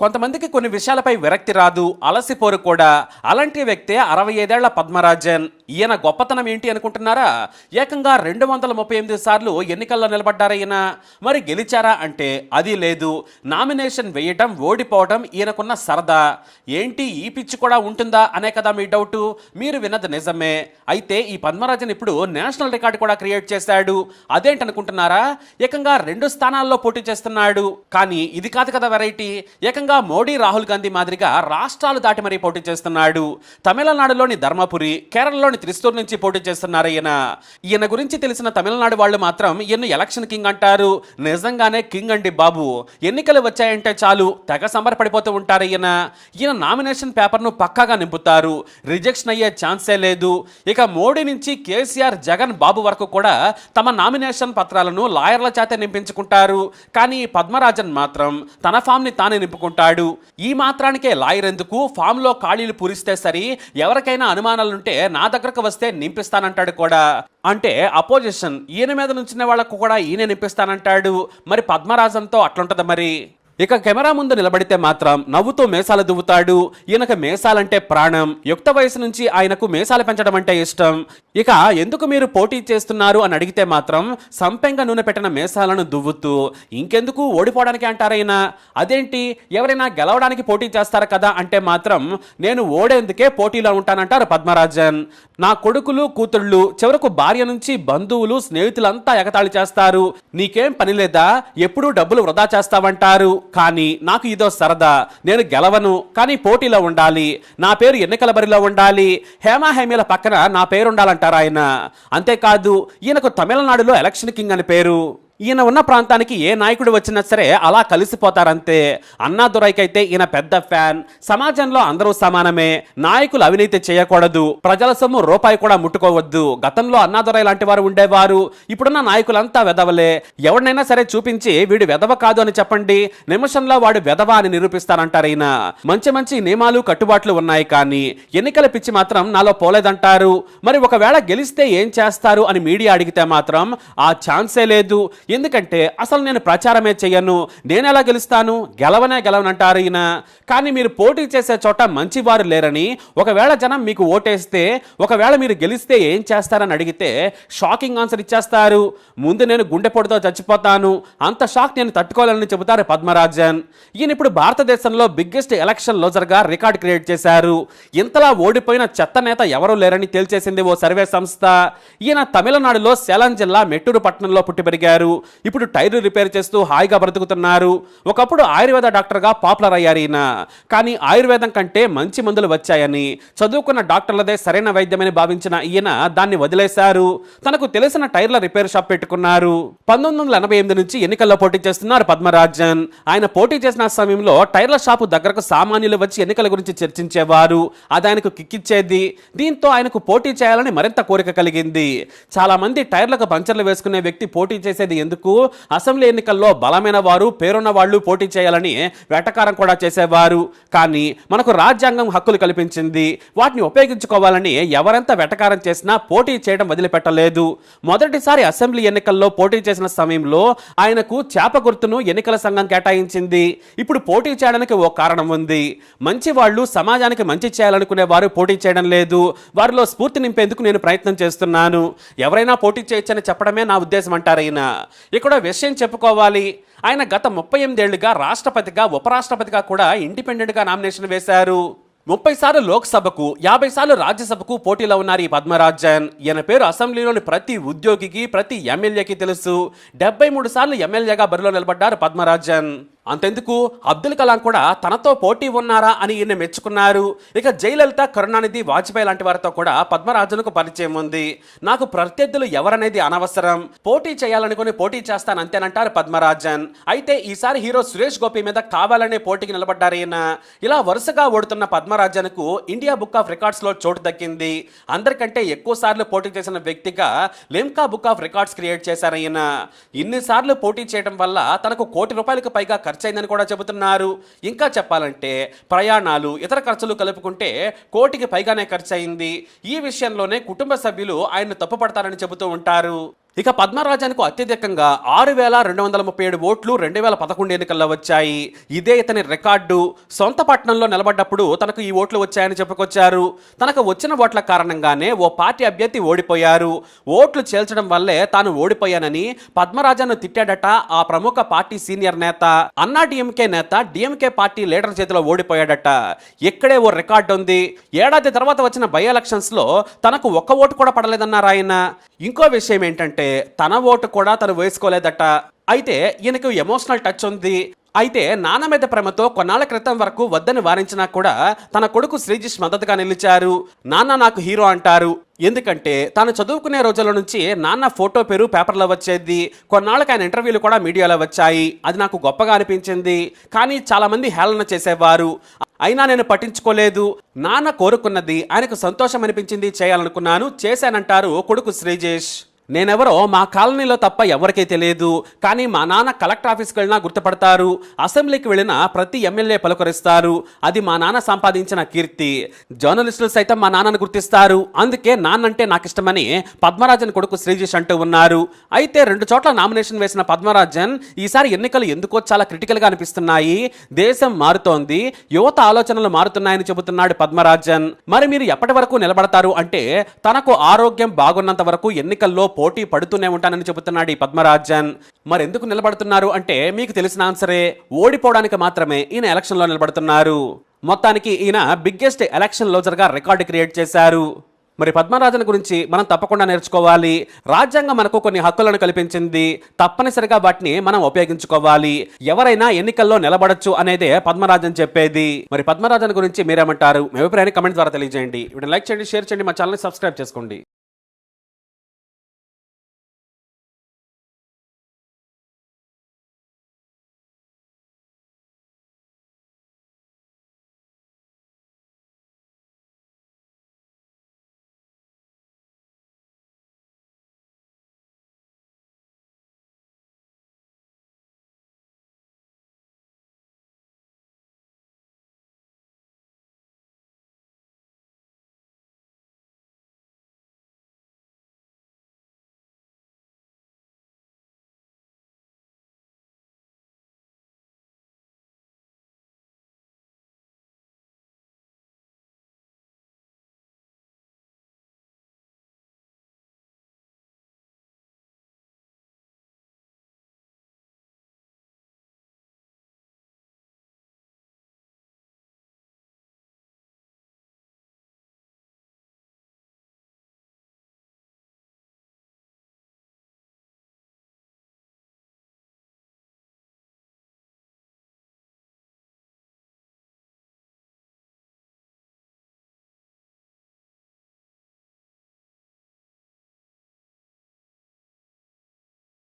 కొంతమందికి కొన్ని విషయాలపై విరక్తి రాదు అలసిపోరు కూడా. అలాంటి వ్యక్తే అరవై ఐదేళ్ళ పద్మరాజన్. ఈయన గొప్పతనం ఏంటి అనుకుంటున్నారా? ఏకంగా రెండు వందల ముప్పై ఎనిమిది సార్లు ఎన్నికల్లో నిలబడ్డారా ఈయన? మరి గెలిచారా అంటే అది లేదు. నామినేషన్ వేయటం ఓడిపోవడం ఈయనకున్న సరదా. ఏంటి ఈ పిచ్చి కూడా ఉంటుందా అనే కదా మీ డౌట్. మీరు విన్నది నిజమే. అయితే ఈ పద్మరాజన్ ఇప్పుడు నేషనల్ రికార్డు కూడా క్రియేట్ చేశాడు. అదేంటనుకుంటున్నారా? ఏకంగా రెండు స్థానాల్లో పోటీ చేస్తున్నాడు. కానీ ఇది కాదు కదా వెరైటీ. ఏకంగా మోడీ రాహుల్ గాంధీ మాదిరిగా రాష్ట్రాలు దాటి మరీ పోటీ చేస్తున్నాడు. తమిళనాడులోని ధర్మపురి కేరళలోని త్రిస్తూర్ నుంచి పోటీ చేస్తున్నారు ఈయన. ఈయన గురించి తెలిసిన తమిళనాడు వాళ్ళు మాత్రం ఈయన ఎలక్షన్ కింగ్ అంటారు. నిజంగానే కింగ్ అండి బాబు. ఎన్నికలు వచ్చాయంటే చాలు తెగ సంబరపడిపోతూ ఉంటారు ఈయన. ఈయన నామినేషన్ పేపర్ను పక్కాగా నింపుతారు. రిజెక్షన్ అయ్యే ఛాన్సే లేదు. ఇక మోడీ నుంచి కేసీఆర్ జగన్ బాబు వరకు కూడా తమ నామినేషన్ పత్రాలను లాయర్ల చేత నింపించుకుంటారు. కానీ పద్మరాజన్ మాత్రం తన ఫామ్ని తానే నింపుకుంటాడు. ఈ మాత్రానికే లాయర్ ఎందుకు? ఫామ్లో ఖాళీలు పూరిస్తే సరి ఎవరికైనా అనుమానాలుంటే నా దగ్గరకు వస్తే నింపిస్తానంటాడు కూడా. అంటే అపోజిషన్ ఈయన మీద నుంచిన వాళ్ళకు కూడా ఈయన నింపిస్తానంటాడు. మరి పద్మరాజంతో అట్లుంటది మరి? ఇక కెమెరా ముందు నిలబడితే మాత్రం నవ్వుతూ మేసాలు దువ్వుతాడు. ఈయనకు మేసాలంటే ప్రాణం. యుక్త వయసు నుంచి ఆయనకు మేసాలు పెంచడం అంటే ఇష్టం. ఇక ఎందుకు మీరు పోటీ చేస్తున్నారు అని అడిగితే మాత్రం సంపెంగ నూనె పెట్టిన మేసాలను దువ్వుతూ ఇంకెందుకు ఓడిపోవడానికి అంటారైనా అదేంటి? ఎవరైనా గెలవడానికి పోటీ చేస్తారు కదా? అంటే మాత్రం నేను ఓడేందుకే పోటీలో ఉంటానంటారు పద్మరాజన్. నా కొడుకులు కూతుళ్ళు చివరకు భార్య నుంచి బంధువులు స్నేహితులంతా ఎగతాళి చేస్తారు. నీకేం పని లేదా? ఎప్పుడూ డబ్బులు వృధా చేస్తావంటారు. కానీ నాకు ఇదో సరదా. నేను గెలవను కానీ పోటీలో ఉండాలి. నా పేరు ఎన్నికల బరిలో ఉండాలి. హేమా హేమీల పక్కన నా పేరు ఉండాలంటారు ఆయన. అంతేకాదు ఈయనకు తమిళనాడులో ఎలక్షన్ కింగ్ అని పేరు. ఈయన ఉన్న ప్రాంతానికి ఏ నాయకుడు వచ్చినా సరే అలా కలిసిపోతారంతే. అన్నాదురైకైతే ఈయన పెద్ద ఫ్యాన్. సమాజంలో అందరూ సమానమే. నాయకులు అవినీతి చేయకూడదు. ప్రజల సొమ్ము రూపాయి కూడా ముట్టుకోవద్దు. గతంలో అన్నాదురై లాంటి వారు ఉండేవారు. ఇప్పుడున్న నాయకులంతా వెదవలే ఎవరినైనా సరే చూపించి వీడు వెదవ కాదు అని చెప్పండి. నిమిషంలో వాడు వెదవ అని నిరూపిస్తారంటారు ఈయన. మంచి మంచి నియమాలు కట్టుబాట్లు ఉన్నాయి కానీ ఎన్నికల పిచ్చి మాత్రం నాలో పోలేదంటారు. మరి ఒకవేళ గెలిస్తే ఏం చేస్తారు అని మీడియా అడిగితే మాత్రం ఆ ఛాన్సే లేదు. ఎందుకంటే అసలు నేను ప్రచారమే చేయను నేను ఎలా గెలుస్తాను? గెలవనే గెలవనంటారు ఈయన. కానీ మీరు పోటీ చేసే చోట మంచివారు లేరని ఒకవేళ జనం మీకు ఓటేస్తే ఒకవేళ మీరు గెలిస్తే ఏం చేస్తారని అడిగితే షాకింగ్ ఆన్సర్ ఇచ్చేస్తారు. ముందు నేను గుండెపోటుతో చచ్చిపోతాను. అంత షాక్ నేను తట్టుకోవాలని చెబుతారు పద్మరాజన్. ఈయన ఇప్పుడు భారతదేశంలో బిగ్గెస్ట్ ఎలక్షన్ లోజర్గా రికార్డ్ క్రియేట్ చేశారు. ఇంతలా ఓడిపోయిన చెత్త నేత ఎవరూ లేరని తేల్చేసింది ఓ సర్వే సంస్థ. ఈయన తమిళనాడులో సేలం జిల్లా మెట్టూరు పట్టణంలో పుట్టి పెరిగారు. ఇప్పుడు టైర్లు రిపేర్ చేస్తూ హాయిగా బ్రతుకుతున్నారు. ఒకప్పుడు ఆయుర్వేద డాక్టర్గా పాపులర్ అయ్యారు ఈయన. కానీ ఆయుర్వేదం కంటే మంచి మందులు వచ్చాయని చదువుకున్న డాక్టర్లదే సరైన వైద్యమని భావించిన ఈయన దాన్ని వదిలేశారు. తనకు తెలిసిన టైర్ల రిపేర్ షాప్ పెట్టుకున్నారు. పంతొమ్మిది వందల ఎనభై ఎనిమిది నుంచి ఎన్నికల్లో పోటీ చేస్తున్నారు పద్మరాజన్. ఆయన పోటీ చేసిన సమయంలో టైర్ల షాపు దగ్గరకు సామాన్యులు వచ్చి ఎన్నికల గురించి చర్చించేవారు. అది ఆయనకు కిక్కిచ్చేది. దీంతో ఆయనకు పోటీ చేయాలని మరింత కోరిక కలిగింది. చాలా మంది టైర్లకు పంచర్లు వేసుకునే వ్యక్తి పోటీ చేసేది ఎందుకు అసెంబ్లీ ఎన్నికల్లో బలమైన వారు పేరున్న వాళ్ళు పోటీ చేయాలని వెటకారం కూడా చేసేవారు. కానీ మనకు రాజ్యాంగం హక్కులు కల్పించింది. వాటిని ఉపయోగించుకోవాలని ఎవరెంత వెటకారం చేసినా పోటీ చేయడం వదిలిపెట్టలేదు. మొదటిసారి అసెంబ్లీ ఎన్నికల్లో పోటీ చేసిన సమయంలో ఆయనకు చేప గుర్తును ఎన్నికల సంఘం కేటాయించింది. ఇప్పుడు పోటీ చేయడానికి ఓ కారణం ఉంది. మంచి వాళ్ళు సమాజానికి మంచి చేయాలనుకునే వారు పోటీ చేయడం లేదు. వారిలో స్ఫూర్తి నింపేందుకు నేను ప్రయత్నం చేస్తున్నాను. ఎవరైనా పోటీ చేయొచ్చని చెప్పడమే నా ఉద్దేశం అంటారైనా ఇక్కడ విషయం చెప్పుకోవాలి. ఆయన గత ముప్పై ఎనిమిదేళ్ళుగా రాష్ట్రపతిగా ఉపరాష్ట్రపతిగా కూడా ఇండిపెండెంట్గా నామినేషన్ వేశారు. ముప్పై సార్లు లోక్సభకు యాభై సార్లు రాజ్యసభకు పోటీలో ఉన్నారు ఈ పద్మరాజన్. ఈయన పేరు అసెంబ్లీలోని ప్రతి ఉద్యోగికి ప్రతి ఎమ్మెల్యేకి తెలుసు. డెబ్బై మూడు సార్లు ఎమ్మెల్యేగా బరిలో నిలబడ్డారు పద్మరాజన్. అంతెందుకు అబ్దుల్ కలాం కూడా తనతో పోటీ ఉన్నారా అని ఈయన మెచ్చుకున్నారు. ఇక జయలలిత కరుణానిధి వాజ్పేయి లాంటి వారితో కూడా పద్మరాజన్కు పరిచయం ఉంది. నాకు ప్రత్యర్థులు ఎవరనేది అనవసరం. పోటీ చేయాలనుకుని పోటీ చేస్తాను అంతేనంటారు పద్మరాజన్. అయితే ఈసారి హీరో సురేష్ గోపి మీద కావాలనే పోటీకి నిలబడ్డారు ఈయన. ఇలా వరుసగా ఓడుతున్న పద్మరాజన్కు ఇండియా బుక్ ఆఫ్ రికార్డ్స్లో చోటు దక్కింది. అందరికంటే ఎక్కువ సార్లు పోటీ చేసిన వ్యక్తిగా Limca book of records create చేశారు ఈయన. ఇన్నిసార్లు పోటీ చేయడం వల్ల తనకు కోటి రూపాయలకు పైగా ఖర్చయిందని కూడా చెబుతున్నారు. ఇంకా చెప్పాలంటే ప్రయాణాలు ఇతర ఖర్చులు కలుపుకుంటే కోటికి పైగానే ఖర్చయింది. ఈ విషయంలోనే కుటుంబ సభ్యులు ఆయన్ను తప్పుపడతారని చెబుతూ ఉంటారు. ఇక పద్మరాజానికి అత్యధికంగా ఆరు వేల రెండు వందల ముప్పై ఏడు ఓట్లు రెండు వేల పదకొండు ఎన్నికల్లో వచ్చాయి. ఇదే ఇతని రికార్డు. సొంత పట్టణంలో నిలబడ్డప్పుడు తనకు ఈ ఓట్లు వచ్చాయని చెప్పుకొచ్చారు. తనకు వచ్చిన ఓట్ల కారణంగానే ఓ పార్టీ అభ్యర్థి ఓడిపోయారు. ఓట్లు చేల్చడం వల్లే తాను ఓడిపోయానని పద్మరాజాను తిట్టాడట ఆ ప్రముఖ పార్టీ సీనియర్ నేత. అన్నా డిఎంకే నేత డిఎంకే పార్టీ లీడర్ చేతిలో ఓడిపోయాడట. ఇక్కడే ఓ రికార్డు ఉంది. ఏడాది తర్వాత వచ్చిన బై ఎలక్షన్స్లో తనకు ఒక్క ఓటు కూడా పడలేదన్నారు ఆయన. ఇంకో విషయం ఏంటంటే తన ఓటు కూడా తను వేసుకోలేదట. అయితే ఈయనకు ఎమోషనల్ టచ్ ఉంది. అయితే నాన్న మీద ప్రేమతో కొన్నాళ్ళ క్రితం వరకు వద్దని వారించినా కూడా తన కొడుకు శ్రీజిష్ మద్దతుగా నిలిచారు. నాన్న నాకు హీరో అంటారు. ఎందుకంటే తాను చదువుకునే రోజుల నుంచి నాన్న ఫోటో పేరు పేపర్లో వచ్చేది. కొన్నాళ్ళకి ఆయన ఇంటర్వ్యూలు కూడా మీడియాలో వచ్చాయి. అది నాకు గొప్పగా అనిపించింది. కానీ చాలామంది హేళన చేసేవారు. అయినా నేను పట్టించుకోలేదు. నాన్న కోరుకున్నది ఆయనకు సంతోషం అనిపించింది చేయాలనుకున్నాను. చేశానంటారు కొడుకు శ్రీజేష్. నేనెవరో మా కాలనీలో తప్ప ఎవరికీ తెలియదు. కానీ మా నాన్న కలెక్టర్ ఆఫీస్కి వెళ్ళినా గుర్తుపడతారు. అసెంబ్లీకి వెళ్ళినా ప్రతి ఎమ్మెల్యే పలుకరిస్తారు. అది మా నాన్న సంపాదించిన కీర్తి. జర్నలిస్టులు సైతం మా నాన్నను గుర్తిస్తారు. అందుకే నాన్నంటే నాకు ఇష్టమని పద్మరాజన్ కొడుకు శ్రీజేష్ అంటూ ఉన్నారు. అయితే రెండు చోట్ల నామినేషన్ వేసిన పద్మరాజన్ ఈసారి ఎన్నికలు ఎందుకో చాలా క్రిటికల్గా అనిపిస్తున్నాయి. దేశం మారుతోంది. యువత ఆలోచనలు మారుతున్నాయని చెబుతున్నాడు పద్మరాజన్. మరి మీరు ఎప్పటి వరకు నిలబడతారు అంటే తనకు ఆరోగ్యం బాగున్నంత వరకు ఎన్నికల్లో పోటీ పడుతూనే ఉంటానని చెబుతున్నాడు ఈ పద్మరాజన్. మరి ఎందుకు నిలబడుతున్నారు అంటే మీకు తెలిసిన ఆన్సరే ఓడిపోవడానికి మాత్రమే ఈయన ఎలక్షన్లో నిలబడుతున్నారు. మొత్తానికి ఈయన బిగ్గెస్ట్ ఎలక్షన్ లోజర్గా రికార్డు క్రియేట్ చేశారు. మరి పద్మరాజన్ గురించి మనం తప్పకుండా నేర్చుకోవాలి. రాజ్యాంగం మనకు కొన్ని హక్కులను కల్పించింది. తప్పనిసరిగా వాటిని మనం ఉపయోగించుకోవాలి. ఎవరైనా ఎన్నికల్లో నిలబడొచ్చు అనేదే పద్మరాజన్ చెప్పేది. మరి పద్మరాజన్ గురించి మీరేమంటారు? మీ అభిప్రాయాన్ని కమెంట్ ద్వారా తెలియజేయండి. వీటిని లైక్ చేయండి షేర్ చేయండి మా ఛానల్ని సబ్స్క్రైబ్ చేసుకోండి.